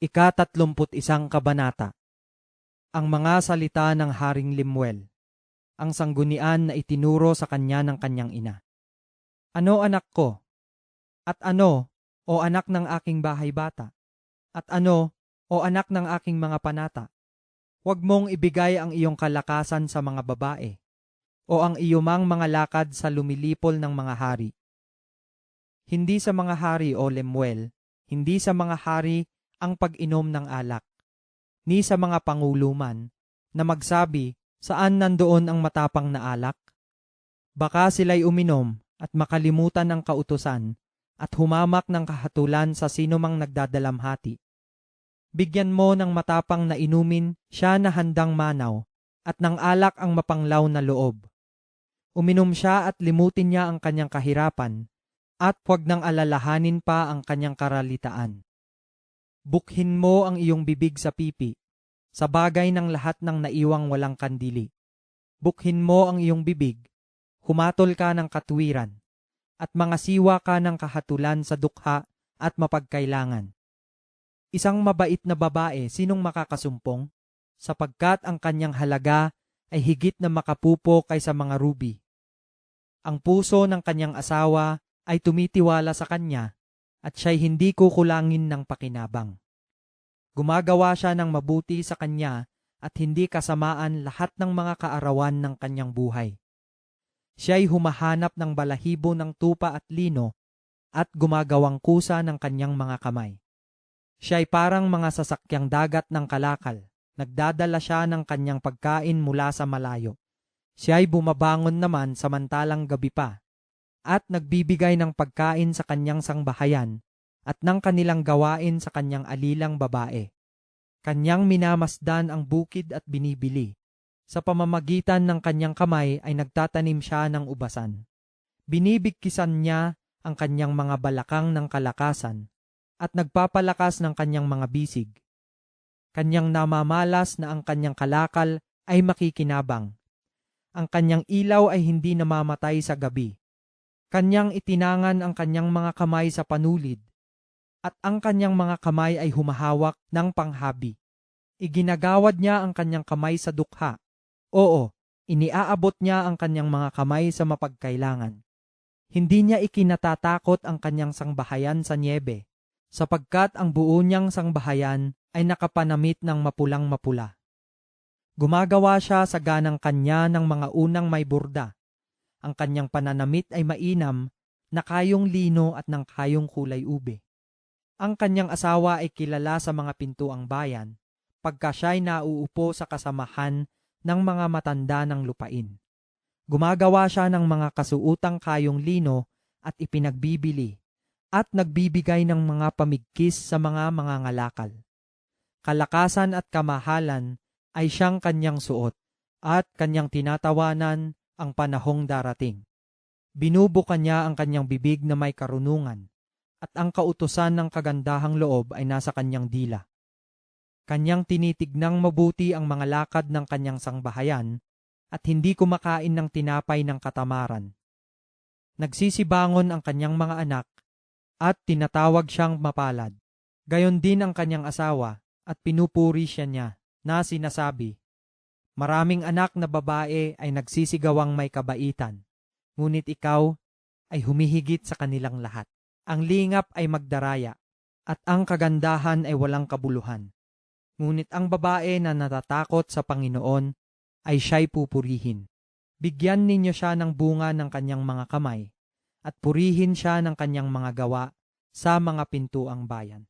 Ika-tatlumput isang kabanata. Ang mga salita ng Haring Limuel. Ang sanggunian na itinuro sa kanya ng kanyang ina. Ano anak ko? At ano, o anak ng aking bahay bata? At ano, o anak ng aking mga panata? Huwag mong ibigay ang iyong kalakasan sa mga babae, o ang iyumang mga lakad sa lumilipol ng mga hari. Hindi sa mga hari o Lemuel, hindi sa mga hari ang pag-inom ng alak, ni sa mga panguluman na magsabi saan nandoon ang matapang na alak? Baka sila'y uminom at makalimutan ang kautusan at humamak ng kahatulan sa sinumang nagdadalamhati. Bigyan mo ng matapang na inumin siya na handang manaw at ng alak ang mapanglaw na loob. Uminom siya at limutin niya ang kanyang kahirapan at huwag nang alalahanin pa ang kanyang karalitaan. Bukhin mo ang iyong bibig sa pipi, sa bagay ng lahat ng naiwang walang kandili. Bukhin mo ang iyong bibig, humatol ka ng katwiran, at mga siwa ka ng kahatulan sa dukha at mapagkailangan. Isang mabait na babae sinong makakasumpong? Sapagkat ang kanyang halaga ay higit na makapupo kaysa mga ruby. Ang puso ng kanyang asawa ay tumitiwala sa kanya at siya'y hindi kukulangin ng pakinabang. Gumagawa siya ng mabuti sa kanya at hindi kasamaan lahat ng mga kaarawan ng kanyang buhay. Siya'y humahanap ng balahibo ng tupa at lino at gumagawang kusa ng kanyang mga kamay. Siya'y parang mga sasakyang dagat ng kalakal. Nagdadala siya ng kanyang pagkain mula sa malayo. Siya'y bumabangon naman samantalang gabi pa at nagbibigay ng pagkain sa kanyang sangbahayan at ng kanilang gawain sa kanyang alilang babae. Kanyang minamasdan ang bukid at binibili. Sa pamamagitan ng kanyang kamay ay nagtatanim siya ng ubasan. Binibigkisan niya ang kanyang mga balakang ng kalakasan at nagpapalakas ng kanyang mga bisig. Kanyang namamalas na ang kanyang kalakal ay makikinabang. Ang kanyang ilaw ay hindi namamatay sa gabi Kanyang itinangan ang kanyang mga kamay sa panulid, at ang kanyang mga kamay ay humahawak ng panghabi. Iginagawad niya ang kanyang kamay sa dukha. Oo, iniaabot niya ang kanyang mga kamay sa mapagkailangan. Hindi niya ikinatatakot ang kanyang sangbahayan sa niebe, sapagkat ang buo niyang sangbahayan ay nakapanamit ng mapulang mapula. Gumagawa siya sa ganang kanya ng mga unang may burda, ang kanyang pananamit ay mainam na kayong lino at ng kayong kulay ube. Ang kanyang asawa ay kilala sa mga pintuang bayan pagka siya'y nauupo sa kasamahan ng mga matanda ng lupain. Gumagawa siya ng mga kasuutang kayong lino at ipinagbibili at nagbibigay ng mga pamigkis sa mga mga ngalakal. Kalakasan at kamahalan ay siyang kanyang suot at kanyang tinatawanan ang panahong darating. Binubuka niya ang kanyang bibig na may karunungan, at ang kautusan ng kagandahang loob ay nasa kanyang dila. Kanyang tinitignang mabuti ang mga lakad ng kanyang sangbahayan, at hindi kumakain ng tinapay ng katamaran. Nagsisibangon ang kanyang mga anak, at tinatawag siyang mapalad. Gayon din ang kanyang asawa, at pinupuri siya niya, na sinasabi, Maraming anak na babae ay nagsisigawang may kabaitan, ngunit ikaw ay humihigit sa kanilang lahat. Ang lingap ay magdaraya, at ang kagandahan ay walang kabuluhan. Ngunit ang babae na natatakot sa Panginoon ay siya'y pupurihin. Bigyan ninyo siya ng bunga ng kanyang mga kamay, at purihin siya ng kanyang mga gawa sa mga pintuang bayan.